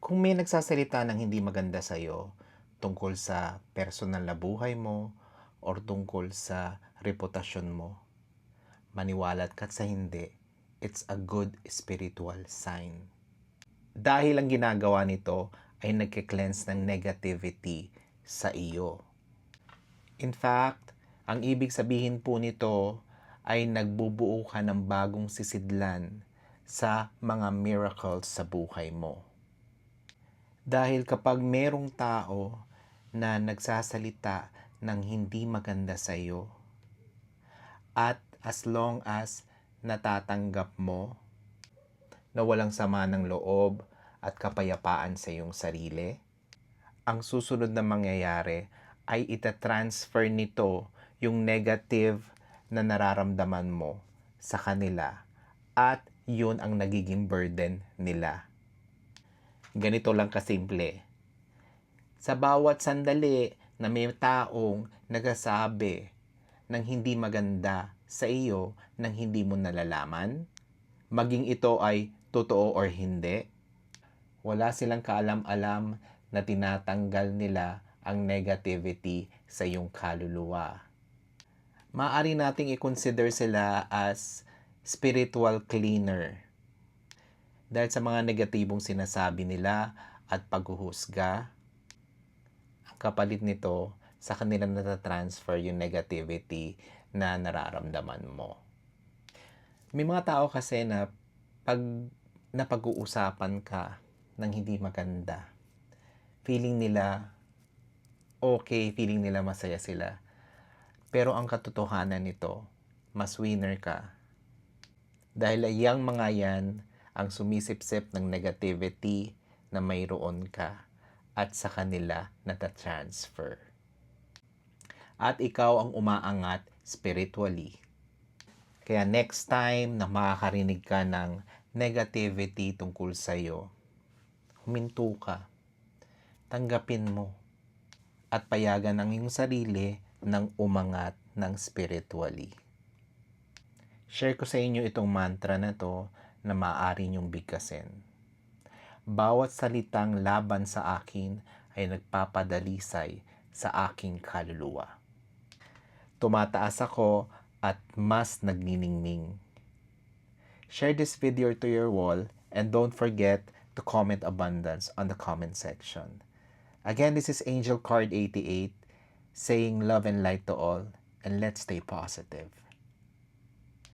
Kung may nagsasalita ng hindi maganda sa'yo tungkol sa personal na buhay mo or tungkol sa reputasyon mo, maniwalat ka sa hindi, it's a good spiritual sign. Dahil ang ginagawa nito ay nagke-cleanse ng negativity sa iyo. In fact, ang ibig sabihin po nito ay nagbubuo ka ng bagong sisidlan sa mga miracles sa buhay mo. Dahil kapag merong tao na nagsasalita ng hindi maganda sa iyo, at as long as natatanggap mo na walang sama ng loob at kapayapaan sa iyong sarili, ang susunod na mangyayari ay itatransfer nito yung negative na nararamdaman mo sa kanila at yun ang nagiging burden nila. Ganito lang kasimple. Sa bawat sandali na may taong nagasabi ng hindi maganda sa iyo nang hindi mo nalalaman, maging ito ay totoo or hindi, wala silang kaalam-alam na tinatanggal nila ang negativity sa iyong kaluluwa. Maaari nating i-consider sila as spiritual cleaner. Dahil sa mga negatibong sinasabi nila at paghuhusga, ang kapalit nito sa kanila natatransfer yung negativity na nararamdaman mo. May mga tao kasi na pag napag-uusapan ka ng hindi maganda, feeling nila okay, feeling nila masaya sila. Pero ang katotohanan nito, mas winner ka. Dahil ayang mga yan ang sumisipsip ng negativity na mayroon ka at sa kanila natatransfer. At ikaw ang umaangat spiritually. Kaya next time na makakarinig ka ng negativity tungkol sa'yo, huminto ka. Tanggapin mo at payagan ang iyong sarili ng umangat ng spiritually. Share ko sa inyo itong mantra na to na maaari niyong bigkasin. Bawat salitang laban sa akin ay nagpapadalisay sa aking kaluluwa. Tumataas ako at mas nagniningning. Share this video to your wall and don't forget to comment abundance on the comment section. Again, this is Angel Card 88 saying love and light to all and let's stay positive.